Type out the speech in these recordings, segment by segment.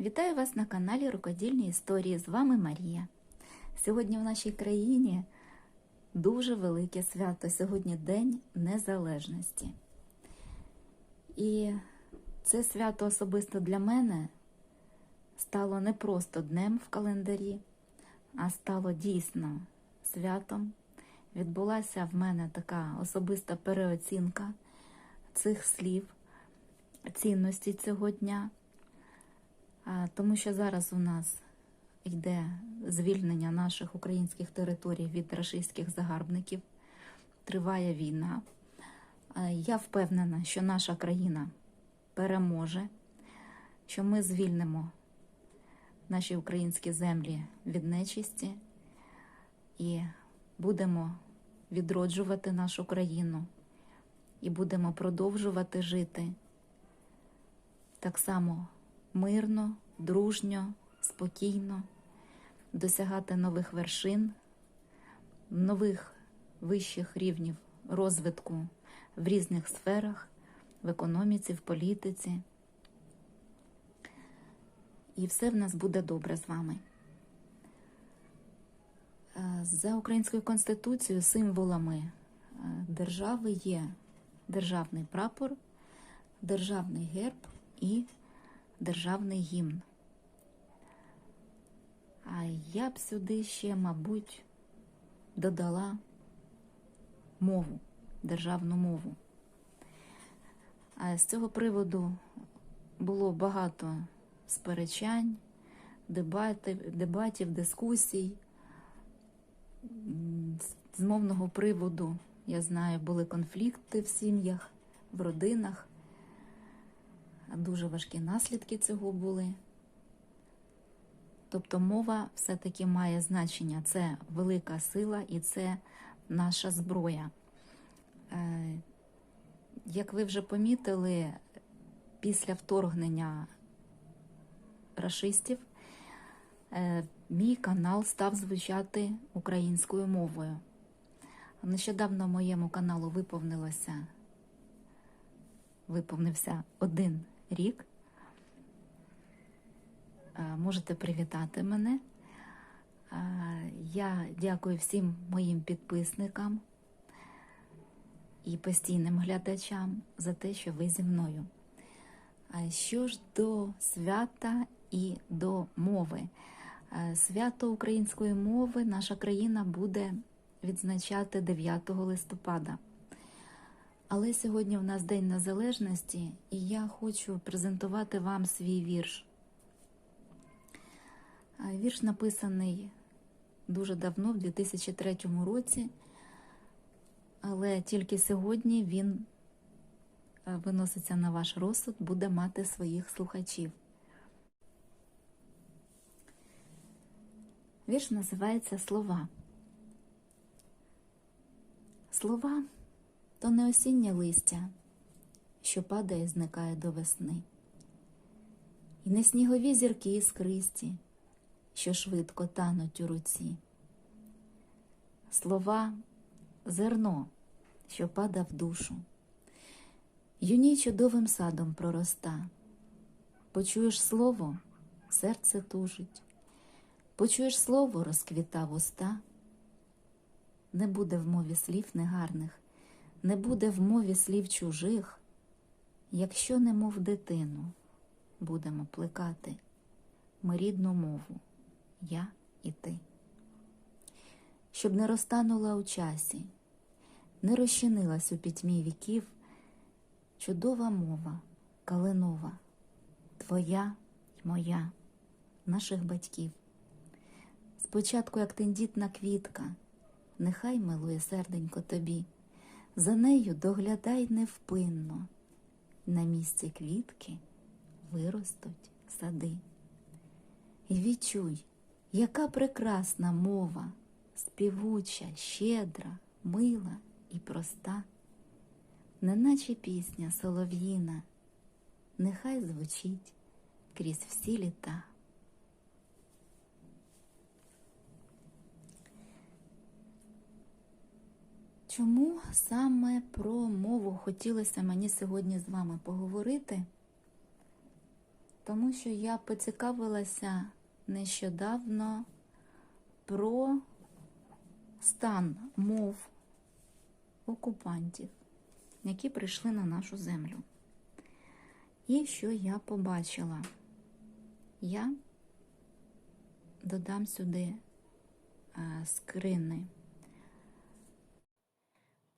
Вітаю вас на каналі Рукодільні історії. З вами Марія. Сьогодні в нашій країні дуже велике свято. Сьогодні День Незалежності. І це свято особисто для мене стало не просто днем в календарі, а стало дійсно святом. Відбулася в мене така особиста переоцінка цих слів, цінності цього дня. Тому що зараз у нас йде звільнення наших українських територій від рашистських загарбників, триває війна. Я впевнена, що наша країна переможе, що ми звільнимо наші українські землі від нечисті і будемо відроджувати нашу країну і будемо продовжувати жити так само мирно, дружньо, спокійно, досягати нових вершин, нових вищих рівнів розвитку в різних сферах, в економіці, в політиці. І все в нас буде добре з вами. Е, За українською конституцією символами е, держави є державний прапор, державний герб і державний гімн. А я б сюди ще, мабуть, додала мову, державну мову. А з цього приводу було багато сперечань, дебатів, дебатів дискусій. З мовного приводу, я знаю, були конфлікти в сім'ях, в родинах. Дуже важкі наслідки цього були. Тобто мова все-таки має значення. Це велика сила і це наша зброя. Е, Як ви вже помітили, після вторгнення рашистів е, мій канал став звучати українською мовою. Нещодавно моєму каналу виповнилося виповнився один рік. Е, Можете привітати мене. Е, Я дякую всім моїм підписникам і постійним глядачам за те, що ви зі мною. Що ж до свята і до мови? Е, Свято української мови наша країна буде відзначати 9 листопада. Але сьогодні в нас День Незалежності, і я хочу презентувати вам свій вірш. Вірш написаний дуже давно, в 2003 році, але тільки сьогодні він виноситься на ваш розсуд, буде мати своїх слухачів. Вірш називається Слова. Слова то не осіннє листя, що падає зникає до весни, і не снігові зірки іскристі, що швидко тануть у руці. Слова зерно, що пада в душу, юній чудовим садом пророста. Почуєш слово, серце тужить, почуєш слово, розквіта уста. Не буде в мові слів негарних, не буде в мові слів чужих, якщо не мов дитину будемо плекати ми рідну мову, я і ти. Щоб не розтанула у часі, не розчинилась у пітьмі віків, чудова мова, калинова, твоя й моя, наших батьків. Спочатку, як тендітна квітка, нехай милує серденько тобі, за нею доглядай невпинно, на місці квітки виростуть сади. І відчуй, яка прекрасна мова, співуча, щедра, мила і проста, неначе пісня солов'їна, нехай звучить крізь всі літа. Чому саме про мову хотілося мені сьогодні з вами поговорити? Тому що я поцікавилася нещодавно про стан мов окупантів, які прийшли на нашу землю. І що я побачила? Я додам сюди е, скрини.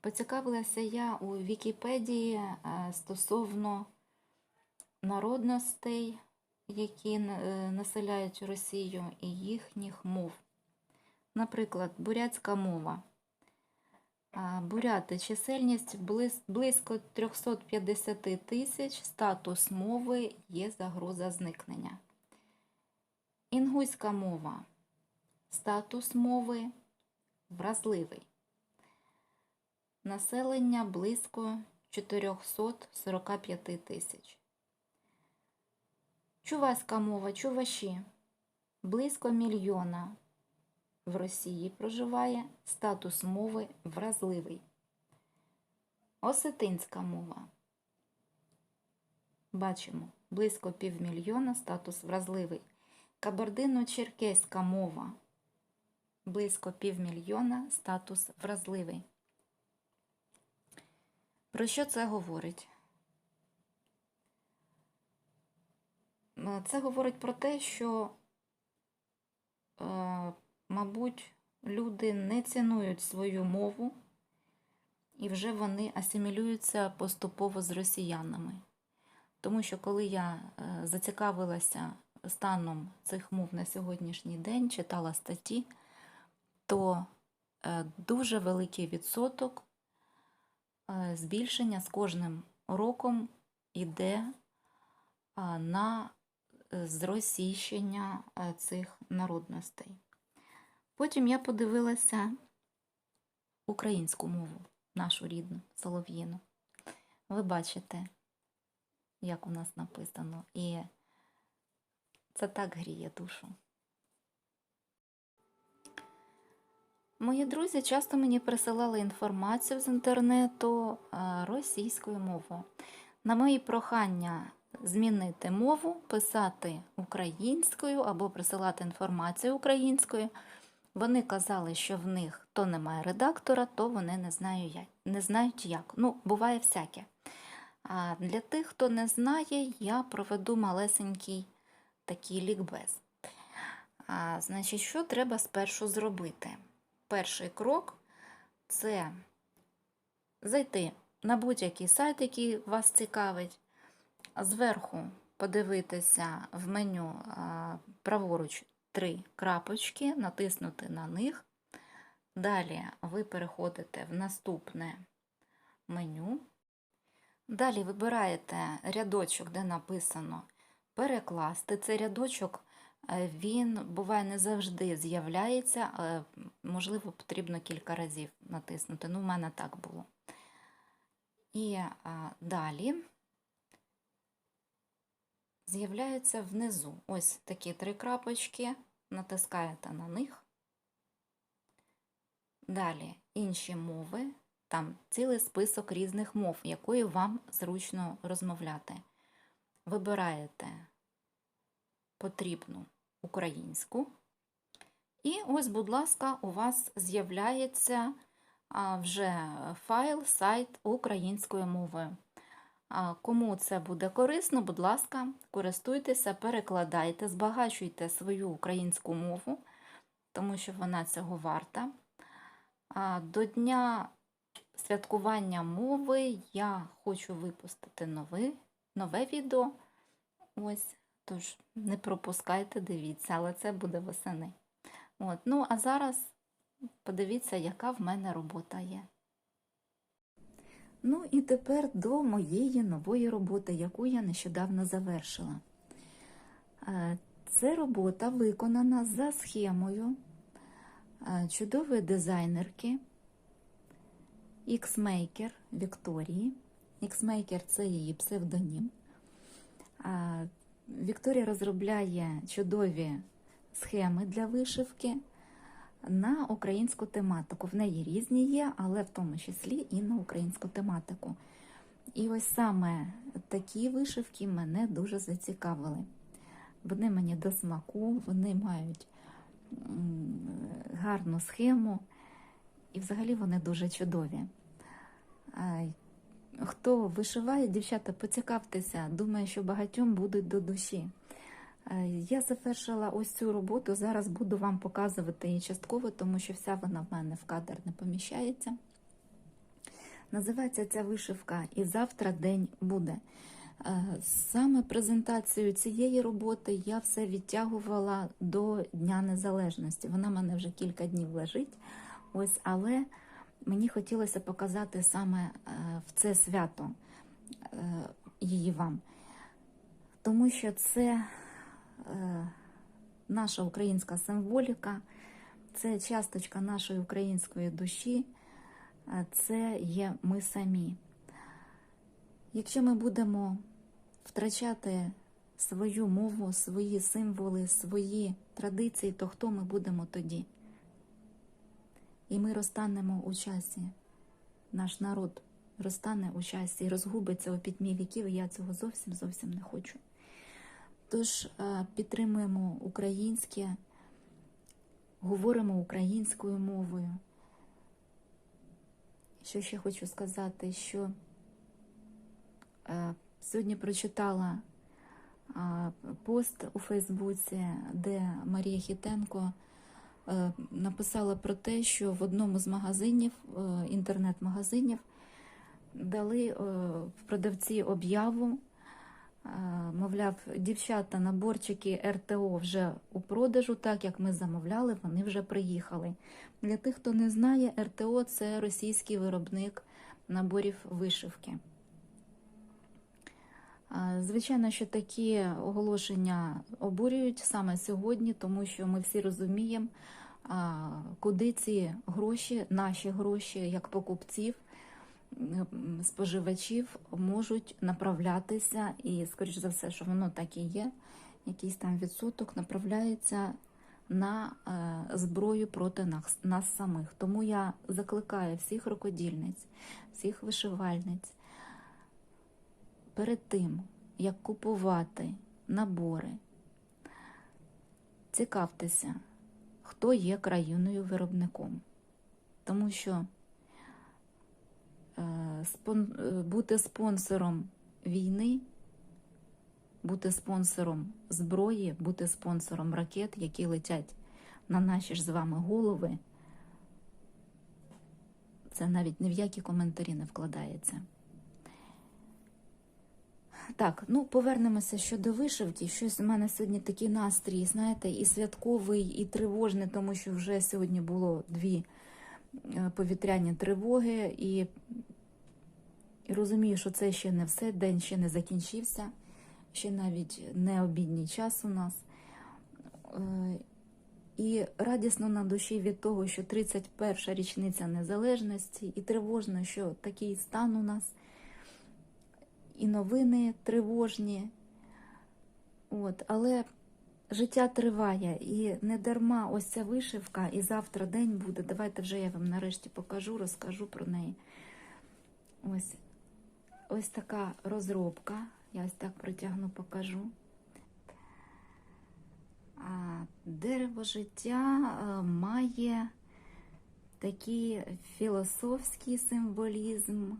Поцікавилася я у Вікіпедії е, стосовно народностей, які е, населяють Росію, і їхніх мов. Наприклад, бурятська мова. Буряти чисельність близько 350 тисяч, статус мови є загроза зникнення. Інгуська мова. Статус мови вразливий. Населення близько 445 тисяч. Чуваська мова, чуваші. Близько мільйона в Росії проживає, статус мови вразливий. Осетинська мова. Бачимо, близько півмільйона, статус вразливий. Кабардино-черкеська мова. Близько півмільйона, статус вразливий. Про що це говорить? Е, Це говорить про те, що, е, мабуть, люди не цінують свою мову, і вже вони асимілюються поступово з росіянами. Тому що коли я е, зацікавилася станом цих мов на сьогоднішній день, читала статті, то дуже великий відсоток збільшення з кожним роком йде на е, зросійщення е, цих народностей. Потім я подивилася українську мову, нашу рідну, солов'їну. Ви бачите, як у нас написано, і це так гріє душу. Мої друзі часто мені присилали інформацію з інтернету е, російською мовою. На мої прохання змінити мову, писати українською або присилати інформацію українською. Вони казали, що в них то немає редактора, то вони не знають як. Не знають як. Ну, буває всяке. А для тих, хто не знає, я проведу малесенький такий лікбез. А, значить, що треба спершу зробити? Перший крок це зайти на будь-який сайт, який вас цікавить, зверху подивитися в меню праворуч три крапочки, натиснути на них. Далі ви переходите в наступне меню. Далі вибираєте рядочок, де написано перекласти. Цей рядочок він буває не завжди з'являється, е, можливо, потрібно кілька разів натиснути. Ну, в мене так було. І а, далі з'являються внизу ось такі три крапочки, натискаєте на них. Далі інші мови, там цілий список різних мов, якою вам зручно розмовляти. Вибираєте потрібну українську. І ось, будь ласка, у вас з'являється вже файл, сайт українською мовою. Кому це буде корисно, будь ласка, користуйтеся, перекладайте, збагачуйте свою українську мову, тому що вона цього варта. До Дня святкування мови я хочу випустити нове, нове відео. Ось, тож не пропускайте, дивіться, але це буде восени. От. Ну, а зараз подивіться, яка в мене робота є. Ну і тепер до моєї нової роботи, яку я нещодавно завершила. Е, Це робота виконана за схемою е, чудової дизайнерки X-Maker Вікторії. X-Maker – це її псевдонім. Вікторія розробляє чудові схеми для вишивки на українську тематику. В неї різні є, але в тому числі і на українську тематику. І ось саме такі вишивки мене дуже зацікавили. Вони мені до смаку, вони мають гарну схему, і взагалі вони дуже чудові. Хто вишиває, дівчата, поцікавтеся. Думаю, що багатьом будуть до душі. Е, Я завершила ось цю роботу. Зараз буду вам показувати її частково, тому що вся вона в мене в кадр не поміщається. Називається ця вишивка І завтра день буде. Е, Саме презентацію цієї роботи я все відтягувала до Дня Незалежності. Вона в мене вже кілька днів лежить. Ось, але мені хотілося показати саме е, в це свято е, її вам. Тому що це е, наша українська символіка, це часточка нашої української душі, це є ми самі. Якщо ми будемо втрачати свою мову, свої символи, свої традиції, то хто ми будемо тоді? І ми розтанемо у часі. Наш народ розтане у часі і розгубиться у пітьмі віків, і я цього зовсім зовсім не хочу. Тож е, підтримуємо українське, говоримо українською мовою. Що ще хочу сказати, що е, сьогодні прочитала е, пост у Фейсбуці, де Марія Хітенко написала про те, що в одному з магазинів, е, інтернет-магазинів, дали е, продавці об'яву. Е, Мовляв, дівчата, наборчики РТО вже у продажу, так як ми замовляли, вони вже приїхали. Для тих, хто не знає, РТО це російський виробник наборів вишивки. Е, Звичайно, що такі оголошення обурюють саме сьогодні, тому що ми всі розуміємо, куди ці гроші, наші гроші, як покупців, споживачів, можуть направлятися, і, скоріш за все, що воно так і є, якийсь там відсоток направляється на е, зброю проти нас, нас самих. Тому я закликаю всіх рукодільниць, всіх вишивальниць перед тим, як купувати набори, цікавтеся, хто є країною виробником. Тому що е, бути спонсором війни, бути спонсором зброї, бути спонсором ракет, які летять на наші ж з вами голови, це навіть ні в які коментарі не вкладається. Так, ну повернемося щодо вишивки. Щось у мене сьогодні такий настрій, знаєте, і святковий, і тривожний, тому що вже сьогодні було дві е, повітряні тривоги, і, і розумію, що це ще не все, день ще не закінчився, ще навіть не обідній час у нас. Е, І радісно на душі від того, що 31 річниця незалежності, і тривожно, що такий стан у нас і новини тривожні. От, але життя триває, і не дарма ось ця вишивка, і завтра день буде. Давайте вже я вам нарешті покажу, розкажу про неї. Ось, ось така розробка. Я ось так протягну, покажу. А, Дерево життя має такий філософський символізм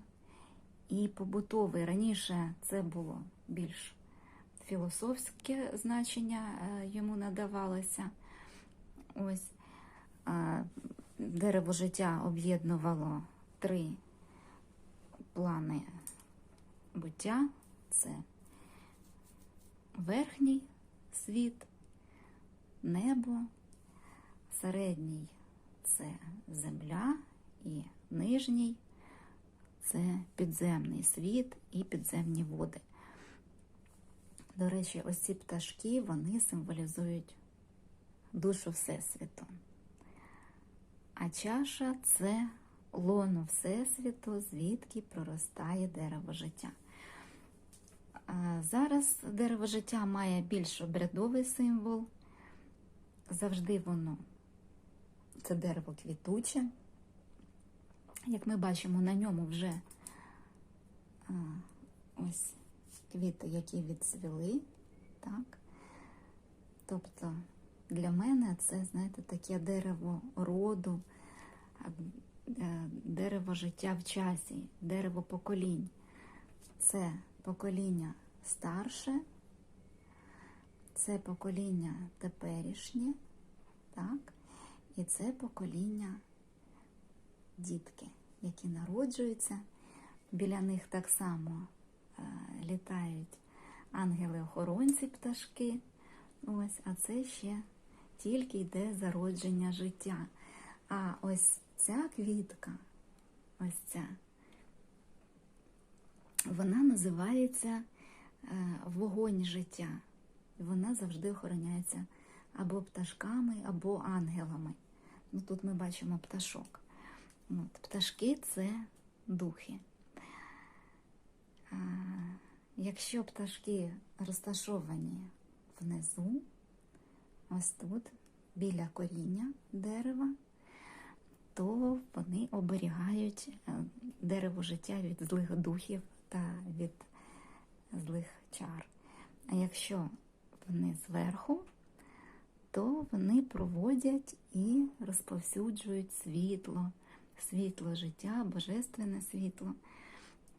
і побутовий. Раніше це було більш філософське значення е, йому надавалося. Ось е, дерево життя об'єднувало три плани буття: це верхній світ, небо, середній це земля і нижній це підземний світ і підземні води. До речі, ось ці пташки вони символізують душу Всесвіту. А чаша це лоно Всесвіту, звідки проростає дерево життя. Зараз дерево життя має більш обрядовий символ. Завжди воно це дерево квітуче. Як ми бачимо, на ньому вже а, ось квіти, які відцвіли, так? Тобто для мене це, знаєте, таке дерево роду, е, дерево життя в часі, дерево поколінь. Це покоління старше, це покоління теперішнє, так? І це покоління дітки, які народжуються. Біля них так само е, літають ангели-охоронці, пташки. Ось, а це ще тільки йде зародження життя. А ось ця квітка, ось ця, вона називається е, вогонь життя. Вона завжди охороняється або пташками, або ангелами. Ну, тут ми бачимо пташок. От, пташки це духи. Якщо пташки розташовані внизу, ось тут, біля коріння дерева, то вони оберігають е, дерево життя від злих духів та від злих чар. А якщо вони зверху, то вони проводять і розповсюджують світло, світло життя, божественне світло,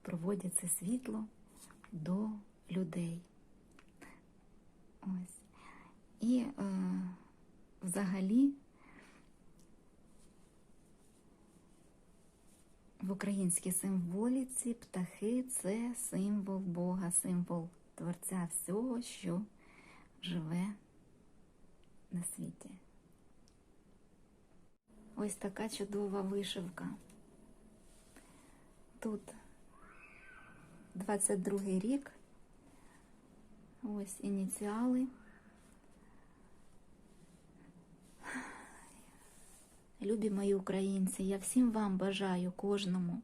проводять це світло до людей. Ось. І е, взагалі в українській символіці птахи це символ Бога, символ Творця всього, що живе на світі. Ось така чудова вишивка. Тут 22-й рік. Ось ініціали. Любі мої українці, я всім вам бажаю кожному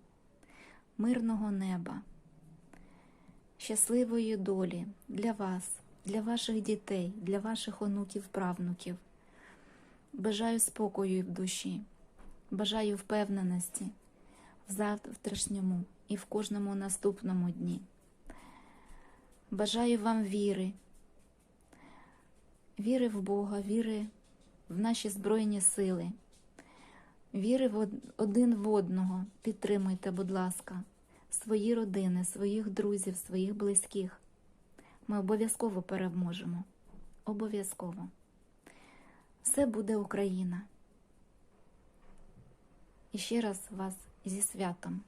мирного неба, щасливої долі для вас, для ваших дітей, для ваших онуків, правнуків. Бажаю спокою в душі, бажаю впевненості в завтрашньому і в кожному наступному дні. Бажаю вам віри, віри в Бога, віри в наші Збройні сили, віри в один в одного. Підтримуйте, будь ласка, свої родини, своїх друзів, своїх близьких. Ми обов'язково переможемо. Обов'язково. Все буде Україна. І ще раз вас зі святом.